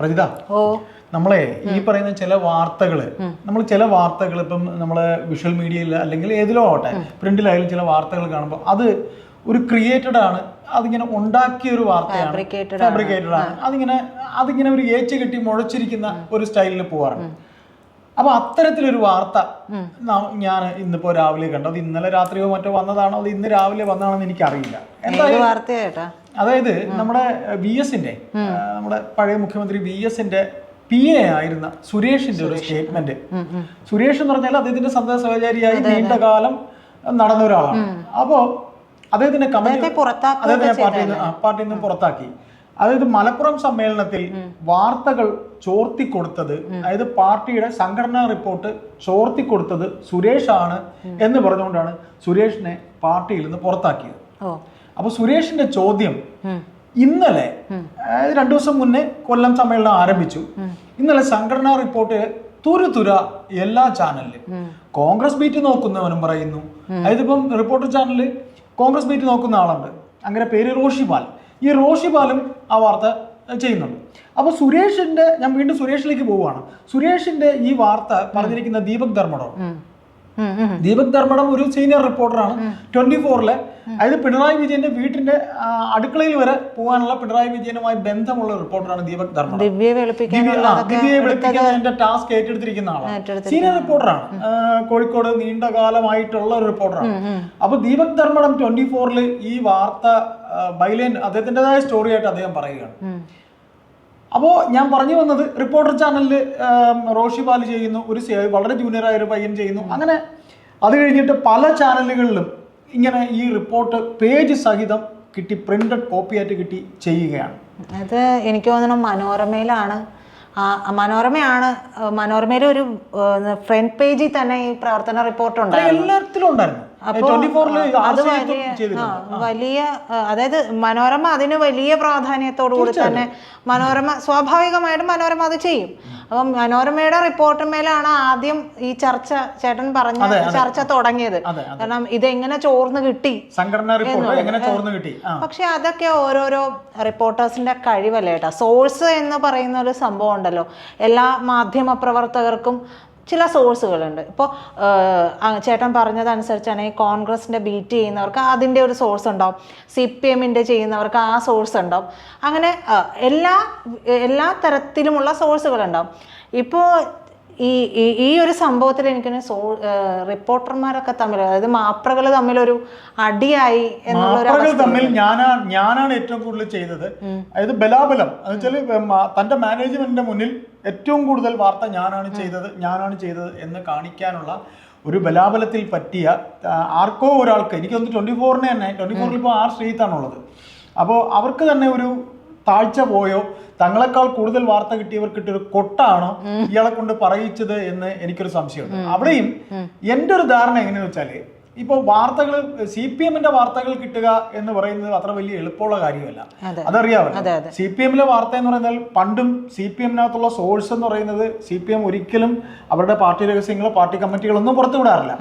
പ്രജിത ഓ. നമ്മളെ ഈ പറയുന്ന ചില വാർത്തകൾ നമ്മൾ ചില വാർത്തകൾ ഇപ്പം നമ്മളെ വിഷ്വൽ മീഡിയയിൽ അല്ലെങ്കിൽ ഏതിലോ ആവട്ടെ പ്രിന്റിലായാലും ചില വാർത്തകൾ കാണുമ്പോൾ അത് ഒരു ക്രിയേറ്റഡ് ആണ്. അതിങ്ങനെ ഉണ്ടാക്കിയ ഒരു വാർത്തയാണ്. ഫാബ്രിക്കേറ്റഡ് ആണ്. അതിങ്ങനെ അതിങ്ങനെ ഒരു ഏച്ച് കെട്ടി മുഴച്ചിരിക്കുന്ന ഒരു സ്റ്റൈലിൽ പോവാറുണ്ട്. അപ്പൊ അത്തരത്തിലൊരു വാർത്ത ഞാൻ ഇന്നിപ്പോ രാവിലെ കണ്ടു അത് ഇന്നലെ രാത്രിയോ മറ്റോ വന്നതാണോ? അത് ഇന്ന് രാവിലെ വന്നതാണെന്ന് എനിക്കറിയില്ല. അതായത് നമ്മുടെ വി എസിന്റെ നമ്മുടെ പഴയ മുഖ്യമന്ത്രി വി എസിന്റെ പി എ ആയിരുന്ന സുരേഷിന്റെ ഒരു സ്റ്റേറ്റ്മെന്റ് സുരേഷ് എന്ന് പറഞ്ഞാൽ അദ്ദേഹത്തിന്റെ സന്തത സഹചാരിയായി നീണ്ട കാലം നടന്ന ഒരാളാണ്. അപ്പോ അദ്ദേഹത്തിന്റെ കമ്മിറ്റി അദ്ദേഹത്തെ പുറത്താക്കുക അദ്ദേഹത്തിനെ പാർട്ടിയിൽ നിന്ന് പാർട്ടിയിൽ നിന്ന് പുറത്താക്കി. അതായത് മലപ്പുറം സമ്മേളനത്തിൽ വാർത്തകൾ ചോർത്തി കൊടുത്തത് അതായത് പാർട്ടിയുടെ സംഘടനാ റിപ്പോർട്ട് ചോർത്തി കൊടുത്തത് സുരേഷ് ആണ് എന്ന് പറഞ്ഞുകൊണ്ടാണ് സുരേഷിനെ പാർട്ടിയിൽ നിന്ന് പുറത്താക്കിയത്. അപ്പൊ സുരേഷിന്റെ ചോദ്യം ഇന്നലെ അതായത് രണ്ടു ദിവസം മുന്നേ കൊല്ലം സമ്മേളനം ആരംഭിച്ചു. ഇന്നലെ സംഘടനാ റിപ്പോർട്ട് തുരുതുര എല്ലാ ചാനലിലും. കോൺഗ്രസ് ബീറ്റ് നോക്കുന്നവനും പറയുന്നു. അതായത് ഇപ്പം റിപ്പോർട്ടർ ചാനലിൽ കോൺഗ്രസ് ബീറ്റ് നോക്കുന്ന ആളുണ്ട്. അങ്ങനെ പേര് റോഷിപാൽ. ഈ റോഷിപാലും ആ വാർത്ത ചെയ്യുന്നുണ്ട് അപ്പോൾ സുരേഷിന്റെ ഞാൻ വീണ്ടും സുരേഷിലേക്ക് പോവുകയാണ്. സുരേഷിന്റെ ഈ വാർത്ത പറഞ്ഞിരിക്കുന്ന ദീപക് ധർമ്മടോ. ദീപക് ധർമ്മടം ഒരു സീനിയർ റിപ്പോർട്ടറാണ്. ട്വന്റി ഫോറിലെ അതായത് പിണറായി വിജയന്റെ വീട്ടിന്റെ അടുക്കളയിൽ വരെ പോകാനുള്ള പിണറായി വിജയനുമായി ബന്ധമുള്ള റിപ്പോർട്ടറാണ് ദീപക് ധർമ്മടം. ദിവ്യയെ വിളിപ്പിക്കുന്നതിന്റെ ടാസ്ക് ഏറ്റെടുത്തിരിക്കുന്ന ആളാണ്. സീനിയർ റിപ്പോർട്ടറാണ്. കോഴിക്കോട് നീണ്ട കാലമായിട്ടുള്ള ഒരു റിപ്പോർട്ടറാണ്. അപ്പൊ ദീപക് ധർമ്മടം ട്വന്റി ഫോറിൽ ഈ വാർത്ത ബൈലൈൻ അദ്ദേഹത്തിന്റെതായ സ്റ്റോറി ആയിട്ട് അദ്ദേഹം പറയുകയാണ്. അപ്പോൾ ഞാൻ പറഞ്ഞു വന്നത് റിപ്പോർട്ടർ ചാനലിൽ റോഷി പാൽ ചെയ്യുന്നു ഒരു വളരെ ജൂനിയറായ ഒരു പയ്യൻ ചെയ്യുന്നു. അങ്ങനെ അത് കഴിഞ്ഞിട്ട് പല ചാനലുകളിലും ഇങ്ങനെ ഈ റിപ്പോർട്ട് പേജ് സഹിതം കിട്ടി പ്രിന്റഡ് കോപ്പി ആയിട്ട് കിട്ടി ചെയ്യുകയാണ്. അത് എനിക്ക് തോന്നുന്നു മനോരമയിലാണ്. മനോരമയാണ് മനോരമയിലെ ഒരു ഫ്രണ്ട് പേജിൽ തന്നെ ഈ പ്രവർത്തന റിപ്പോർട്ട് ഉണ്ടായിരുന്നു എല്ലാത്തിലും ഉണ്ടായിരുന്നു. വലിയ അതായത് മനോരമ അതിന് വലിയ പ്രാധാന്യത്തോടു കൂടി തന്നെ മനോരമ സ്വാഭാവികമായിട്ടും മനോരമ അത് ചെയ്യും. അപ്പം മനോരമയുടെ റിപ്പോർട്ടിന്മേലാണ് ആദ്യം ഈ ചർച്ച ചേട്ടൻ പറഞ്ഞ ചർച്ച തുടങ്ങിയത്. കാരണം ഇതെങ്ങനെ ചോർന്ന് കിട്ടി സംഘടനാ റിപ്പോർട്ട് എങ്ങനെ ചോർന്ന് കിട്ടി? പക്ഷെ അതൊക്കെ ഓരോരോ റിപ്പോർട്ടേഴ്സിന്റെ കഴിവല്ലേട്ടാ സോഴ്സ് എന്ന് പറയുന്ന ഒരു സംഭവം ഉണ്ടല്ലോ. എല്ലാ മാധ്യമ പ്രവർത്തകർക്കും ചില സോഴ്സുകളുണ്ട്. ഇപ്പോൾ ചേട്ടൻ പറഞ്ഞതനുസരിച്ചാണെങ്കിൽ കോൺഗ്രസിന്റെ ബീറ്റ് ചെയ്യുന്നവർക്ക് അതിന്റെ ഒരു സോഴ്സ് ഉണ്ടാവും. സി പി എമ്മിന്റെ ചെയ്യുന്നവർക്ക് ആ സോഴ്സ് ഉണ്ടാവും. അങ്ങനെ എല്ലാ എല്ലാ തരത്തിലുമുള്ള സോഴ്സുകളുണ്ടാവും. ഇപ്പോൾ ഈ ഈ- ഈ ഒരു സംഭവത്തിൽ എനിക്ക് സോ റിപ്പോർട്ടർമാരൊക്കെ തമ്മിൽ അതായത് മാപ്രകൾ തമ്മിലൊരു അടിയായി എന്നുള്ളൊരു മാപ്രകൾ തമ്മിൽ ഞാനാണ് ഞാനാണ് ഏറ്റവും കൂടുതൽ ചെയ്തത്. അതായത് ബലാബലം. എന്ന് വെച്ചാൽ തന്റെ മാനേജ്മെന്റിന്റെ മുന്നിൽ ഏറ്റവും കൂടുതൽ വാർത്ത ഞാനാണ് ചെയ്തത് ഞാനാണ് ചെയ്തത് എന്ന് കാണിക്കാനുള്ള ഒരു ബലാബലത്തിൽ പറ്റിയ ആർക്കോ ഒരാൾക്ക് എനിക്കൊന്ന് ട്വന്റി ഫോറിന് തന്നെ ട്വന്റി ഫോറിൽ ഇപ്പോൾ ആർ ശ്രീത്താണുള്ളത്. അപ്പോൾ അവർക്ക് തന്നെ ഒരു താഴ്ച പോയോ? തങ്ങളെക്കാൾ കൂടുതൽ വാർത്ത കിട്ടിയവർ കിട്ടിയൊരു കൊട്ടാണോ ഇയാളെ കൊണ്ട് പറയിച്ചത് എന്ന് എനിക്കൊരു സംശയമുണ്ട്. അവിടെയും എന്റെ ഒരു ധാരണ എങ്ങനെയെന്ന് വെച്ചാൽ ഇപ്പോൾ വാർത്തകൾ സി പി എമ്മിന്റെ വാർത്തകൾ കിട്ടുക എന്ന് പറയുന്നത് അത്ര വലിയ എളുപ്പമുള്ള കാര്യമല്ല. അതറിയാവുന്ന അതറിയാമല്ലോ. സി പി എമ്മിലെ വാർത്ത എന്ന് പറയുന്നത് പണ്ടും സി പി എമ്മിനകത്തുള്ള സോഴ്സ് എന്ന് പറയുന്നത് സി പി എം ഒരിക്കലും അവരുടെ പാർട്ടി രഹസ്യങ്ങളോ പാർട്ടി കമ്മിറ്റികളൊന്നും പുറത്തു വിടാറില്ല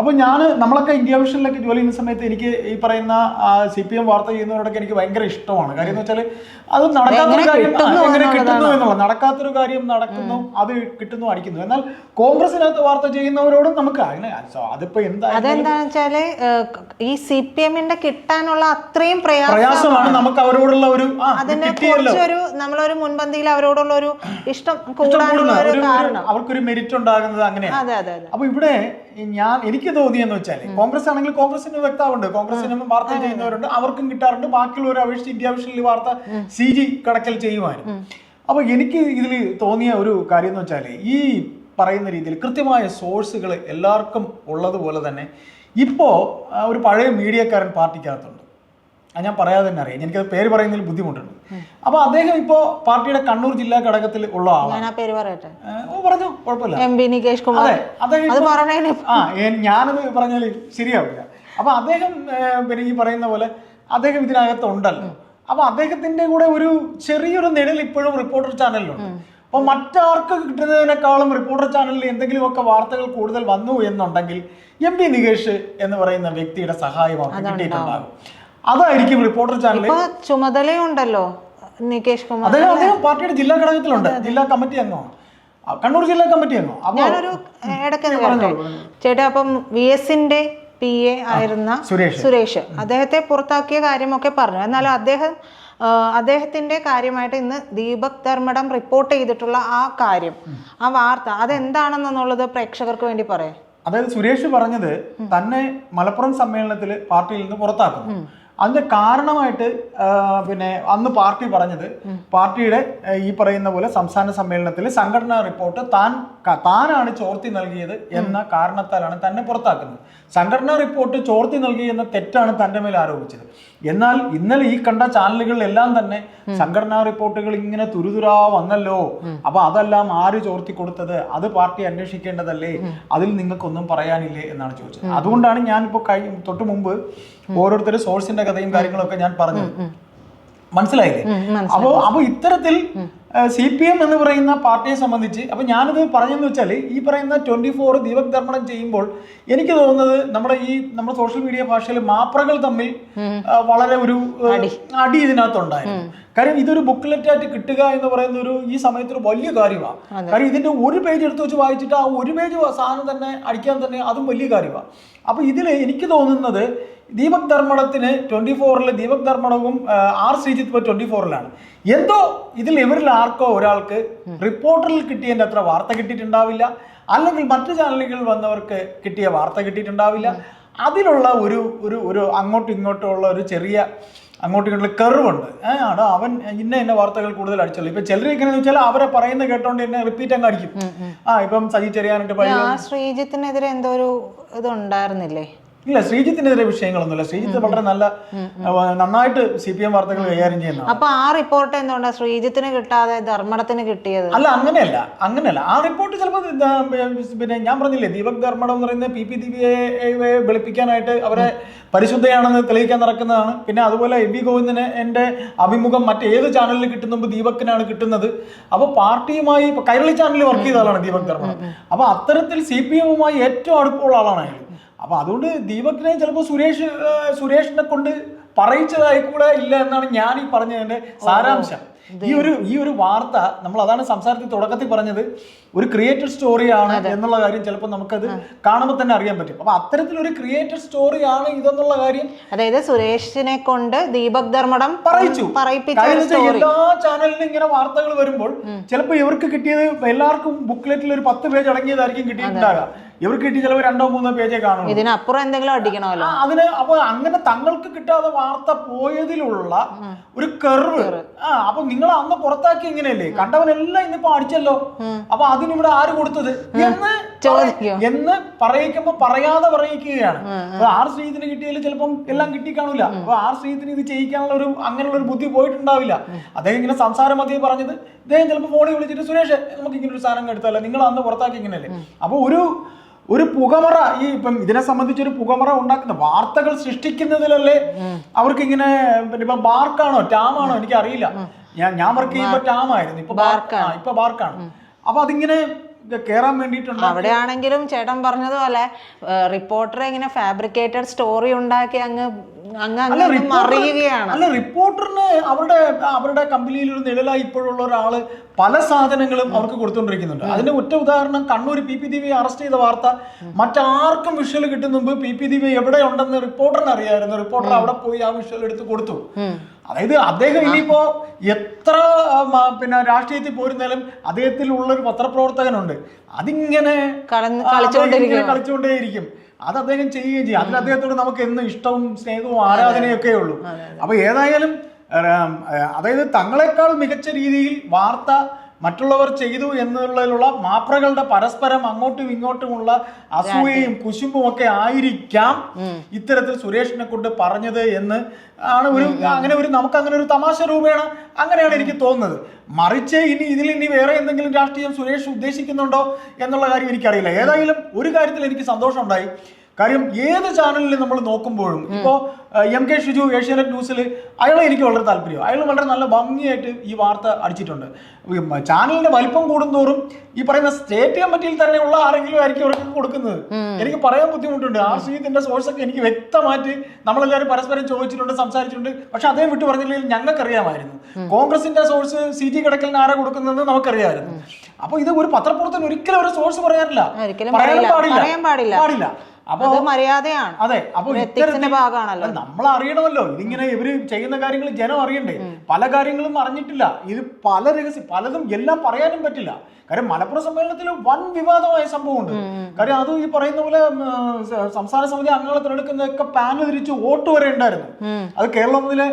അപ്പോൾ ഞാൻ നമ്മളൊക്കെ ഇന്ത്യ വിഷനിലൊക്കെ ജോലി ചെയ്യുന്ന സമയത്ത് എനിക്ക് ഈ പറയുന്ന സി പി എം വാർത്ത ചെയ്യുന്നവരോടൊക്കെ എനിക്ക് ഭയങ്കര ഇഷ്ടമാണ്. കാര്യം എന്ന് വെച്ചാൽ അത് നടക്കാത്തൊരു കാര്യം കിട്ടുന്നു എങ്ങനെ കിട്ടുന്നു എന്നുള്ളത്. നടക്കാത്തൊരു കാര്യം നടക്കുന്നു അത് കിട്ടുന്നു അടിക്കുന്നു. എന്നാൽ കോൺഗ്രസിനകത്ത് വാർത്ത ചെയ്യുന്നവരോടും നമുക്ക് അങ്ങനെ അതിപ്പോ എന്താ അതെന്താണെന്ന് വെച്ചാൽ ഈ സി പി എമ്മിന്റെ കിട്ടാനുള്ള അത്രയും പ്രയാസമാണ്. നമുക്ക് അവരോടുള്ള ഒരു അതിനെ കുറിച്ചൊരു നമ്മളൊരു മുൻപന്തിയിൽ അവരോടുള്ള ഒരു ഇഷ്ടം കൂടാനുള്ള ഒരു കാരണം. അവർക്കൊരു മെരിറ്റ് ഉണ്ടാകുന്നത് അങ്ങനെയാണ്. അതെ അതെ അപ്പൊ ഇവിടെ ഞാൻ എനിക്ക് തോന്നിയെന്ന് വെച്ചാൽ കോൺഗ്രസ് ആണെങ്കിൽ കോൺഗ്രസിന് വ്യക്തമുണ്ട് കോൺഗ്രസിനും വാർത്ത ചെയ്യുന്നവരുണ്ട്. അവർക്കും കിട്ടാറുണ്ട്. ബാക്കിയുള്ളവരെ അപേക്ഷിച്ച് ഇന്ത്യ വിഷനിൽ വാർത്ത സി ജി കടക്കൽ ചെയ്യുമായിരുന്നു അപ്പൊ എനിക്ക് ഇതിൽ തോന്നിയ ഒരു കാര്യം എന്ന് വെച്ചാൽ ഈ പറയുന്ന രീതിയിൽ കൃത്യമായ സോഴ്സുകൾ എല്ലാവർക്കും ഉള്ളതുപോലെ തന്നെ ഇപ്പോ ഒരു പഴയ മീഡിയക്കാരൻ പാർട്ടിക്കകത്തുണ്ട്. ഞാൻ പറയാതെ തന്നെ അറിയാം. എനിക്കത് പേര് പറയുന്നതിൽ ബുദ്ധിമുട്ടുണ്ട്. അപ്പൊ അദ്ദേഹം ഇപ്പോ പാർട്ടിയുടെ കണ്ണൂർ ജില്ലാ ഘടകത്തിൽ ഉള്ള ആളാണ്. പേര് പറയട്ടെ? ഏ, ഓ പറഞ്ഞോ കുഴപ്പമില്ല. M P Nikesh Kumar. അദ്ദേഹം ആ ഞാനത് പറഞ്ഞാൽ ശരിയാവില്ല. അപ്പൊ അദ്ദേഹം പിന്നെ ഈ പറയുന്ന പോലെ അദ്ദേഹം ഇതിനകത്ത് ഉണ്ടല്ലോ അപ്പൊ അദ്ദേഹത്തിന്റെ കൂടെ ഒരു ചെറിയൊരു നിഴൽ ഇപ്പോഴും റിപ്പോർട്ടർ ചാനലിലുണ്ട്. അപ്പൊ മറ്റാർക്ക് കിട്ടുന്നതിനേക്കാളും റിപ്പോർട്ടർ ചാനലിൽ എന്തെങ്കിലുമൊക്കെ വാർത്തകൾ കൂടുതൽ വന്നു എന്നുണ്ടെങ്കിൽ എം പി നികേഷ് എന്ന് പറയുന്ന വ്യക്തിയുടെ സഹായം അവർക്ക് കിട്ടിയിട്ടുണ്ടാകും. അതായിരിക്കും റിപ്പോർട്ടർ ചാനൽ ഇപ്പൊ ചുമതലയുണ്ടല്ലോ നികേഷ് കുമാർ. അദ്ദേഹം അദ്ദേഹം പാർട്ടിയുടെ ജില്ലാ ഘടകത്തിലുണ്ട്. ജില്ലാ കമ്മിറ്റി അംഗമാണ് കണ്ണൂർ ജില്ലാ കമ്മിറ്റി അംഗം. ഞാനൊരു ചേട്ടാ അപ്പം വി എസിന്റെ പി എ ആയിരുന്ന സുരേഷ്. അദ്ദേഹത്തെ പുറത്താക്കിയ കാര്യമൊക്കെ പറഞ്ഞു. എന്നാൽ അദ്ദേഹം അദ്ദേഹത്തിന്റെ കാര്യമായിട്ട് ഇന്ന് ദീപക് ധർമ്മടം റിപ്പോർട്ട് ചെയ്തിട്ടുള്ള ആ കാര്യം ആ വാർത്ത അതെന്താണെന്നുള്ളത് പ്രേക്ഷകർക്ക് വേണ്ടി പറയാം. അതായത് സുരേഷ് പറഞ്ഞത് തന്നെ മലപ്പുറം സമ്മേളനത്തിൽ പാർട്ടിയിൽ നിന്ന് പുറത്താക്കുന്നു. അതിന്റെ കാരണമായിട്ട് പിന്നെ അന്ന് പാർട്ടി പറഞ്ഞത് പാർട്ടിയുടെ ഈ പറയുന്ന പോലെ സംസ്ഥാന സമ്മേളനത്തിൽ സംഘടനാ റിപ്പോർട്ട് താൻ താനാണ് ചോർത്തി നൽകിയത് എന്ന കാരണത്താലാണ് തന്നെ പുറത്താക്കുന്നത്. സംഘടനാ റിപ്പോർട്ട് ചോർത്തി നൽകി എന്ന തെറ്റാണ് തന്റെ മേൽ ആരോപിച്ചത്. എന്നാൽ ഇന്നലെ ഈ കണ്ട ചാനലുകളിലെല്ലാം തന്നെ സംഘടനാ റിപ്പോർട്ടുകൾ ഇങ്ങനെ തുരുതുരാ വന്നല്ലോ. അപ്പൊ അതെല്ലാം ആര് ചോർത്തി കൊടുത്തത്? അത് പാർട്ടി അന്വേഷിക്കേണ്ടതല്ലേ? അതിൽ നിങ്ങൾക്കൊന്നും പറയാനില്ലേ എന്നാണ് ചോദിച്ചത്. അതുകൊണ്ടാണ് ഞാൻ ഇപ്പോൾ കഴിഞ്ഞ തൊട്ട് മുമ്പ് ഓരോരുത്തരും സോഴ്സിന്റെ കഥയും കാര്യങ്ങളൊക്കെ ഞാൻ പറഞ്ഞത്. മനസ്സിലായില്ലേ? അപ്പോ അപ്പൊ ഇത്തരത്തിൽ സി പി എം എന്ന് പറയുന്ന പാർട്ടിയെ സംബന്ധിച്ച് അപ്പൊ ഞാനിത് പറഞ്ഞെന്ന് വെച്ചാൽ ഈ പറയുന്ന ട്വന്റി ഫോർ ദീപക് ധർമ്മടം ചെയ്യുമ്പോൾ എനിക്ക് തോന്നുന്നത് നമ്മുടെ ഈ നമ്മുടെ സോഷ്യൽ മീഡിയ ഭാഷയിൽ മാപ്രകൾ തമ്മിൽ വളരെ ഒരു അടി. ഇതിനകത്തുണ്ടായിരുന്നു. കാര്യം ഇതൊരു ബുക്ക്ലെറ്റ് ആയിട്ട് കിട്ടുക എന്ന് പറയുന്ന ഒരു ഈ സമയത്ത് ഒരു വലിയ കാര്യമാണ് കാര്യം ഇതിന്റെ ഒരു പേജ് എടുത്ത് വെച്ച് വായിച്ചിട്ട് ആ ഒരു പേജ് സാധനം തന്നെ അടിക്കാൻ തന്നെ അതും വലിയ കാര്യമാണ് അപ്പൊ ഇതിൽ എനിക്ക് തോന്നുന്നത് ദീപക് ധർമ്മടത്തിന് ട്വന്റി ഫോറിൽ ദീപക് ധർമ്മടവും ആർ ശ്രീജിത്ത് ഇപ്പോൾ ട്വന്റി ഫോറിലാണ് എന്തോ ഇതിൽ ഇവരിൽ ആർക്കോ ഒരാൾക്ക് റിപ്പോർട്ടറിൽ കിട്ടിയതിന്റെ അത്ര വാർത്ത കിട്ടിയിട്ടുണ്ടാവില്ല. അല്ലെങ്കിൽ മറ്റു ചാനലുകളിൽ വന്നവർക്ക് കിട്ടിയ വാർത്ത കിട്ടിയിട്ടുണ്ടാവില്ല. അതിലുള്ള ഒരു ഒരു ഒരു അങ്ങോട്ടും ഇങ്ങോട്ടും ഉള്ള ഒരു ചെറിയ അങ്ങോട്ടും ഇങ്ങോട്ടുള്ള കെറിവുണ്ട് ആടാ അവൻ ഇന്ന ഇന്ന വാർത്തകൾ കൂടുതൽ അടിച്ചുള്ളൂ. ഇപ്പൊ ചിലർ ഇങ്ങനെ വെച്ചാൽ അവരെ പറയുന്ന കേട്ടോണ്ട് തന്നെ റിപ്പീറ്റ് അങ്ങ് അടിക്കും. ആ ഇപ്പം സജി ചെറിയാനായിട്ട് ശ്രീജിത്തിനെതിരെ എന്തോ ഒരു ഇത് ഉണ്ടായിരുന്നില്ലേ ഇല്ല ശ്രീജിത്തിനെതിരെ വിഷയങ്ങളൊന്നുമില്ല. ശ്രീജിത്ത് വളരെ നല്ല നന്നായിട്ട് സി പി എം വാർത്തകൾ കൈകാര്യം ചെയ്യുന്ന അപ്പൊ ആ റിപ്പോർട്ട് എന്തുകൊണ്ടാ ശ്രീജിത്തിന് കിട്ടാതെ ധർമ്മടത്തിന് കിട്ടിയത്? അല്ല അങ്ങനെയല്ല അങ്ങനെയല്ല. ആ റിപ്പോർട്ട് ചിലപ്പോൾ പിന്നെ ഞാൻ പറഞ്ഞില്ലേ ദീപക് ധർമ്മടം എന്ന് പറയുന്ന പി പി ദീപിയെ വെളുപ്പിക്കാനായിട്ട് അവരെ പരിശുദ്ധയാണെന്ന് തെളിയിക്കാൻ നടക്കുന്നതാണ്. പിന്നെ അതുപോലെ എം വി ഗോവിന്ദന് എന്റെ അഭിമുഖം മറ്റേത് ചാനലിൽ കിട്ടുന്നുമ്പോൾ ദീപക്കിനാണ് കിട്ടുന്നത്. അപ്പോൾ പാർട്ടിയുമായി കൈരളി ചാനലിൽ വർക്ക് ചെയ്ത ആളാണ് ദീപക് ധർമ്മടം. അപ്പോൾ അത്തരത്തിൽ സി പി എമ്മുമായി ഏറ്റവും അടുപ്പമുള്ള ആളാണ് അയാൾ. അപ്പൊ അതുകൊണ്ട് ദീപകിനെ ചിലപ്പോൾ സുരേഷ് സുരേഷിനെ കൊണ്ട് പറയിച്ചതായി കൂടെ ഇല്ല എന്നാണ് ഞാൻ ഈ പറഞ്ഞതിന്റെ സാരാംശം. ഈ ഒരു ഈ ഒരു വാർത്ത നമ്മൾ അതാണ് സംസാരത്തിൽ തുടക്കത്തിൽ പറഞ്ഞത്. ഒരു ക്രിയേറ്റഡ് സ്റ്റോറിയാണ് എന്നുള്ള കാര്യം ചിലപ്പോൾ നമുക്കത് കാണുമ്പോൾ തന്നെ അറിയാൻ പറ്റും. അപ്പൊ അത്തരത്തിലൊരു ക്രിയേറ്റഡ് സ്റ്റോറിയാണ് ഇതെന്നുള്ള കാര്യം അതായത് സുരേഷിനെ കൊണ്ട് ദീപക് ധർമ്മടം പറയിച്ചു. എല്ലാ ചാനലിലും ഇങ്ങനെ വാർത്തകൾ വരുമ്പോൾ ചിലപ്പോൾ ഇവർക്ക് കിട്ടിയത് എല്ലാവർക്കും ബുക്ക്ലെറ്റിൽ ഒരു പത്ത് പേജ് അടങ്ങിയതായിരിക്കും കിട്ടിയിട്ടുണ്ടാകുക ഇവർക്ക് കിട്ടി ചിലപ്പോൾ രണ്ടോ മൂന്നോ പേജേ കാണും ഇതിനപ്പുറം എന്തെങ്കിലും അടിക്കണമല്ലോ. അതിന് അപ്പൊ അങ്ങനെ തങ്ങൾക്ക് കിട്ടാതെ വാർത്ത പോയതിലുള്ള ഒരു കെർവ് ആ അപ്പൊ നിങ്ങൾ അന്ന് പുറത്താക്കി ഇങ്ങനെയല്ലേ? കണ്ടവനെല്ലാം ഇന്നിപ്പോ അടിച്ചല്ലോ. അപ്പൊ അതിനിവിടെ ആര് കൊടുത്തത്? എന്ന്. എന്ന് പറയിക്കുമ്പോ പറയാതെ പറയിക്കുകയാണ്. അപ്പൊ ആർ ശ്രീജിത്തിന് കിട്ടിയാൽ ചിലപ്പം എല്ലാം കിട്ടി കാണൂല. അപ്പൊ ആർ ശ്രീജിത്തിന് ഇത് ചെയ്യിക്കാനുള്ള ഒരു അങ്ങനെയുള്ള ഒരു ബുദ്ധി പോയിട്ടുണ്ടാവില്ല. അദ്ദേഹം ഇങ്ങനെ സംസാരം മതിയെ പറഞ്ഞത്. ഇദ്ദേഹം ചിലപ്പോൾ ഫോണിൽ വിളിച്ചിട്ട് സുരേഷ് നമുക്ക് ഇങ്ങനെ ഒരു സാധനം എടുത്താലോ? നിങ്ങൾ അന്ന് പുറത്താക്കി ഇങ്ങനെയല്ലേ? അപ്പൊ ഒരു ഒരു പുകമറ ഈ ഇപ്പം ഇതിനെ സംബന്ധിച്ച് ഒരു പുകമറ ഉണ്ടാക്കുന്ന വാർത്തകൾ സൃഷ്ടിക്കുന്നതിലല്ലേ അവർക്ക് ഇങ്ങനെ ഇപ്പം ബാർക്കാണോ ടാമാണോ എനിക്ക് അറിയില്ല ഞാൻ ഞാൻ വർക്ക് ചെയ്യുമ്പോ ടാമായിരുന്നു. ഇപ്പൊ ബാർക്കാണ്. ഇപ്പൊ ബാർക്കാണ്. അപ്പൊ അതിങ്ങനെ കേറാൻ വേണ്ടിയിട്ടുണ്ട് അവിടെയാണെങ്കിലും ചേട്ടൻ പറഞ്ഞതുപോലെ റിപ്പോർട്ടർ ഇങ്ങനെ ഫാബ്രിക്കേറ്റഡ് സ്റ്റോറി ഉണ്ടാക്കി അങ്ങ് അല്ല റിപ്പോർട്ടറിന് അവരുടെ അവരുടെ കമ്പനിയിൽ ഒരു നിഴലായി ഇപ്പോഴുള്ള ഒരാൾ പല സാധനങ്ങളും അവർക്ക് കൊടുത്തുകൊണ്ടിരിക്കുന്നുണ്ട്. അതിന്റെ ഒറ്റ ഉദാഹരണം Kannur P P Divya arrest ചെയ്ത വാർത്ത. മറ്റാർക്കും വിഷ്വൽ കിട്ടുന്ന മുമ്പ് പി പി ദിവ്യ എവിടെ ഉണ്ടെന്ന് റിപ്പോർട്ടറിന് അറിയായിരുന്നു. റിപ്പോർട്ടർ അവിടെ പോയി ആ വിഷ്വൽ എടുത്ത് കൊടുത്തു. അതായത് അദ്ദേഹം ഇനിയിപ്പോ എത്ര പിന്നെ രാഷ്ട്രീയത്തിൽ പോരുന്നാലും അദ്ദേഹത്തിലുള്ള ഒരു പത്രപ്രവർത്തകനുണ്ട്. അതിങ്ങനെ കളിച്ചുകൊണ്ടേയിരിക്കും. അത് അദ്ദേഹം ചെയ്യുകയും ചെയ്യും. അതിൽ അദ്ദേഹത്തോട് നമുക്ക് എന്നും ഇഷ്ടവും സ്നേഹവും ആരാധനയൊക്കെ ഉള്ളൂ അപ്പൊ ഏതായാലും അതായത് തങ്ങളെക്കാൾ മികച്ച രീതിയിൽ വാർത്ത മറ്റുള്ളവർ ചെയ്തു എന്നുള്ളതിലുള്ള മാപ്രകളുടെ പരസ്പരം അങ്ങോട്ടും ഇങ്ങോട്ടുമുള്ള അസൂയയും കുശുമ്പും ഒക്കെ ആയിരിക്കാം ഇത്തരത്തിൽ സുരേഷിനെ കൊണ്ട് പറഞ്ഞത് എന്ന് ആണ് ഒരു അങ്ങനെ ഒരു നമുക്ക് അങ്ങനെ ഒരു തമാശ രൂപേണ അങ്ങനെയാണ് എനിക്ക് തോന്നുന്നത്. മറിച്ച് ഇനി ഇതിൽ ഇനി വേറെ എന്തെങ്കിലും രാഷ്ട്രീയം സുരേഷ് ഉദ്ദേശിക്കുന്നുണ്ടോ എന്നുള്ള കാര്യം എനിക്കറിയില്ല. ഏതായാലും ഒരു കാര്യത്തിൽ എനിക്ക് സന്തോഷമുണ്ടായി. കാര്യം ഏത് ചാനലിൽ നമ്മൾ നോക്കുമ്പോഴും ഇപ്പോ എം കെ ഷിജു ഏഷ്യാനെറ്റ് ന്യൂസിൽ അയാളെ എനിക്ക് വളരെ താല്പര്യം. അയാൾ വളരെ നല്ല ഭംഗിയായിട്ട് ഈ വാർത്ത അടിച്ചിട്ടുണ്ട്. ചാനലിന്റെ വലിപ്പം കൂടുന്തോറും ഈ പറയുന്ന സ്റ്റേറ്റ് കമ്മിറ്റിയിൽ തന്നെയുള്ള ആരെങ്കിലും ആയിരിക്കും അവർക്ക് കൊടുക്കുന്നത്. എനിക്ക് പറയാൻ ബുദ്ധിമുട്ടുണ്ട്. ആ ശ്രീജിത്തിന്റെ സോഴ്സ് ഒക്കെ എനിക്ക് വ്യക്തമായിട്ട് നമ്മളെല്ലാവരും പരസ്പരം ചോദിച്ചിട്ടുണ്ട് സംസാരിച്ചിട്ടുണ്ട്. പക്ഷെ അതേ വിട്ടു പറഞ്ഞില്ലെങ്കിൽ ഞങ്ങൾക്കറിയാമായിരുന്നു കോൺഗ്രസിന്റെ സോഴ്സ് സി ടി കിടക്കലിന് ആരാ കൊടുക്കുന്നതെന്ന് നമുക്കറിയാമായിരുന്നു. അപ്പൊ ഇത് ഒരു പത്രപ്രവർത്തനം ഒരിക്കലും ഒരു സോഴ്സ് പറയാറില്ല. പറയാൻ പാടില്ല. പാടില്ല. അപ്പൊ മര്യാദയാണ്. അതെ അപ്പൊ ഇത്തരത്തിന്റെ ഭാഗമാണല്ലോ. നമ്മൾ അറിയണമല്ലോ ഇതിങ്ങനെ ഇവർ ചെയ്യുന്ന കാര്യങ്ങൾ ജനം അറിയണ്ടേ? പല കാര്യങ്ങളും അറിഞ്ഞിട്ടില്ല. ഇത് പല രഹസ്യം പലതും എല്ലാം പറയാനും പറ്റില്ല. കാര്യം മലപ്പുറം സമ്മേളനത്തിൽ വൻ വിവാദമായ സംഭവമുണ്ട്. കാര്യം അത് ഈ പറയുന്ന പോലെ സംസ്ഥാന സമിതി അംഗങ്ങളെ തിരഞ്ഞെടുക്കുന്നതൊക്കെ പാനൽ തിരിച്ച് വോട്ട് വരെ ഉണ്ടായിരുന്നു. അത് കേരളം മുതലെ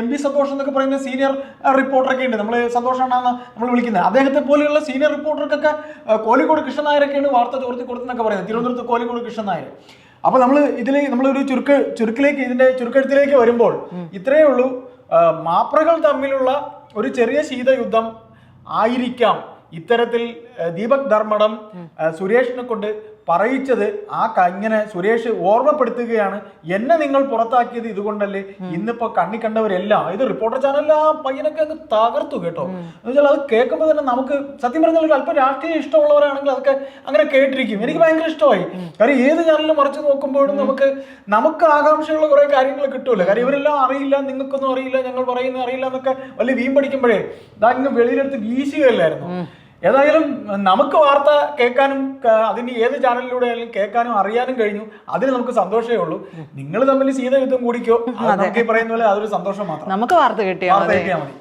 എം പി സന്തോഷ് എന്നൊക്കെ പറയുന്ന സീനിയർ റിപ്പോർട്ടറൊക്കെ ഉണ്ട്. നമ്മൾ സന്തോഷാണെന്ന് നമ്മൾ വിളിക്കുന്നത്. അദ്ദേഹത്തെ പോലെയുള്ള സീനിയർ റിപ്പോർട്ടർക്കൊക്കെ കോഴിക്കോട് കോലിക്കോട് കൃഷ്ണൻ നായരൊക്കെയാണ് വാർത്ത ചോർത്തി കൊടുത്തെന്നൊക്കെ പറയുന്നത്. തിരുവനന്തപുരത്ത് കോലിക്കോട് കൃഷ്ണൻ നായർ. അപ്പൊ നമ്മൾ ഇതിൽ നമ്മളൊരു ചുരുക്ക ചുരുക്കിലേക്ക് ഇതിന്റെ ചുരുക്കെടുത്തിലേക്ക് വരുമ്പോൾ ഇത്രയേ ഉള്ളൂ. മാപ്രകൾ തമ്മിലുള്ള ഒരു ചെറിയ ശീതയുദ്ധം ആയിരിക്കാം. ഇത്തരത്തിൽ ദീപക് ധർമ്മടം സുരേഷിനെ കൊണ്ട് പറയിച്ചത് ആ ഇങ്ങനെ സുരേഷ് ഓർമ്മപ്പെടുത്തുകയാണ്. എന്നെ നിങ്ങൾ പുറത്താക്കിയത് ഇതുകൊണ്ടല്ലേ? ഇന്നിപ്പോ കണ്ണി കണ്ടവരെല്ലാം ഇത് റിപ്പോർട്ടർ ചാനലിൽ ആ പയ്യനൊക്കെ അങ്ങ് തകർത്തു കേട്ടോ. എന്ന് വെച്ചാൽ അത് കേൾക്കുമ്പോൾ തന്നെ നമുക്ക് സത്യം പറഞ്ഞാൽ ഒരു അല്പം രാഷ്ട്രീയ ഇഷ്ടമുള്ളവരാണെങ്കിൽ അതൊക്കെ അങ്ങനെ കേട്ടിരിക്കും. എനിക്ക് ഭയങ്കര ഇഷ്ടമായി. കാര്യം ഏത് ചാനലിൽ മറിച്ച് നോക്കുമ്പോഴും നമുക്ക് നമുക്ക് ആകാംക്ഷയുള്ള കുറെ കാര്യങ്ങൾ കിട്ടുമല്ലോ കാര്യം ഇവരെല്ലാം അറിയില്ല നിങ്ങൾക്കൊന്നും അറിയില്ല ഞങ്ങൾ പറയുന്ന അറിയില്ല എന്നൊക്കെ വലിയ വീം പഠിക്കുമ്പോഴേ ഇതാ ഇങ്ങ് വെളിയിലെടുത്ത് വീശുകയല്ലായിരുന്നു. ഏതായാലും നമുക്ക് വാർത്ത കേൾക്കാനും അതിന് ഏത് ചാനലിലൂടെ ആയാലും കേൾക്കാനും അറിയാനും കഴിഞ്ഞു. അതിന് നമുക്ക് സന്തോഷമേ ഉള്ളൂ. നിങ്ങൾ തമ്മിൽ സീതയുദ്ധം കൂടിക്കോ? നമുക്ക് പറയുന്ന പോലെ അതൊരു സന്തോഷം മാത്രം. നമുക്ക് വാർത്ത കിട്ടിയാൽ മതി.